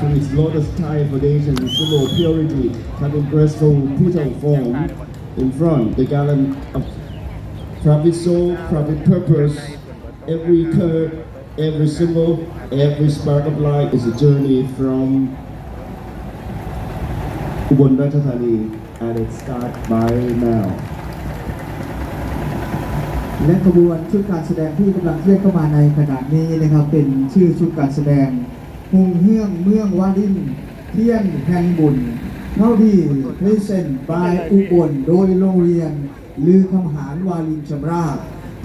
to its lotus tie foundation, symbol of purity, having graceful petal form in front, the garland of profit soul, profit purpose, every curve, every symbol, every spark of light is a journey from Ubon Ratchathani and it starts by now. และขบวนชุดการแสดงที่กำลังเคลื่อนเข้ามาในขณะนี้นะครับเป็นชื่อชุดการแสดง หุงเฮืองเมืองวาลิน เทียนแห่งบุญเท่าที่พรีเซนต์บายอุบลโดยโรงเรียนลือคำหารวาลินชำราบ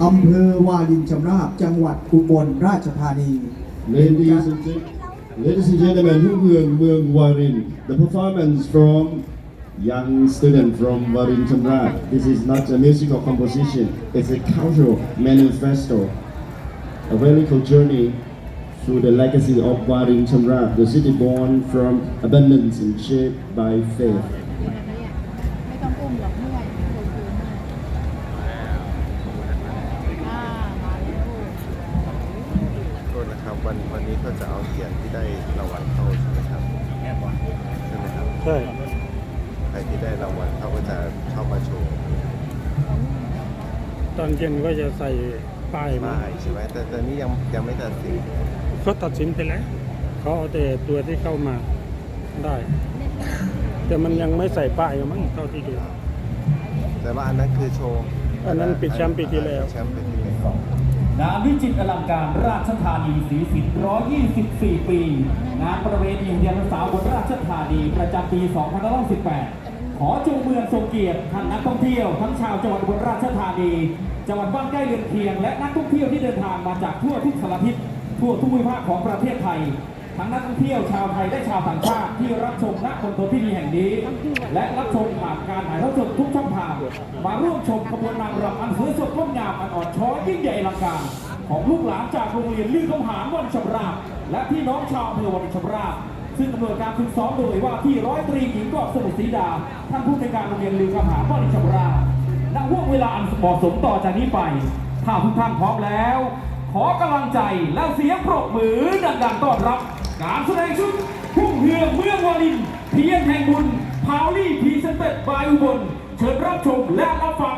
อำเภอวาลินชำราบจังหวัดอุบลราชธานี Ladies and, gen- ladies and gentlemen, Hu Mueang Mueang Warin, the performance from young student from Warin Chamra. This is not a musical composition, it's a cultural manifesto, a vertical journey through the legacy of Warin Chamrat, the city born from abundance and shaped by faith. ไม่ต้องอุ้มหรอกเมื่อยลงพื้นอ่ามาแล้วโทษนะครับวันวันนี้ก็จะเอาเหรียญที่ได้รางวัลเข้าใช่ไหมครับใช่ไหมครับใช่ใครที่ได้รางวัลเขาก็จะเข้ามาโชว์ตอนเย็นก็จะใส่ป้ายมา ป้ายใช่ไหมแต่ตอนนี้ยังยังไม่ตัดสิน เขาตัดสินไปแล้วเขาเอาแต่ตัวที่เข้ามาได้ แต่มันยังไม่ใส่ป้ายมั้งเท่าที่ดูแต่ว่าอันนั้นคือโชว์อันนั้นปิดแชมป์ปีที่แล้วแชมป์ปีที่แล้วงานวิจิตรอลังการราชธานีศรีสิน124ปี งานประเวณีเรียนภาษาบนราชธานีประจำปี2518ขอจงเมืองทรงเกียรติท่านนักท่องเที่ยวทั้งชาวจังหวัดอุบลราชธานี จังหวัดบ้านใกล้เรือนเคียง และนักท่องเที่ยวที่เดินทางมาจากทั่วทุกสารทิศ ทั่วทุกภูมิภาคของประเทศไทย ทั้งนักท่องเที่ยวชาวไทยและชาวต่างชาติที่รับชมณมณฑลพิธีแห่งนี้ และรับชมผ่านการถ่ายทอดสดทุกช่องทาง มาร่วมชมขบวนนางรำอันสวยสดงดงามอันอ่อนช้อยยิ่งใหญ่อลังการ ของลูกหลานจากโรงเรียนลื่นคำหารวันชำราบและพี่น้องชาวอำเภอวันชำราบซึ่งกำเนิดการฝึกซ้อมโดยว่าที่ร้อยตรีหญิงกอบสมุทรศรีดา ท่านผู้ในวยการโรงเรียนลือคำหารวันชำราบณห่วงเวลาอันเหมาะสมต่อจากนี้ไปถ้าทุกท่านพร้อมแล้ว ขอกำลังใจและเสียงปรบมือดังๆต้อนรับ การแสดงชุดพุ่งเฮืองเมืองวาลินเพียงแห่งบุญพาวลี่พีเซนเต็ดบายอุบลเชิญรับชมและรับฟัง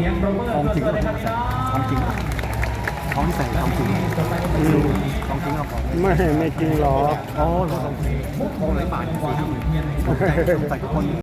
สียงโปรโมเตอร์ของจริงเลยครับพี่น้องของจริงของใส่ของจริงอืมของจริงครับผมไม่ไม่จริงหรอกอ๋อของจริงของไหนบาทสี่ห้าหมื่นใส่ทุกคน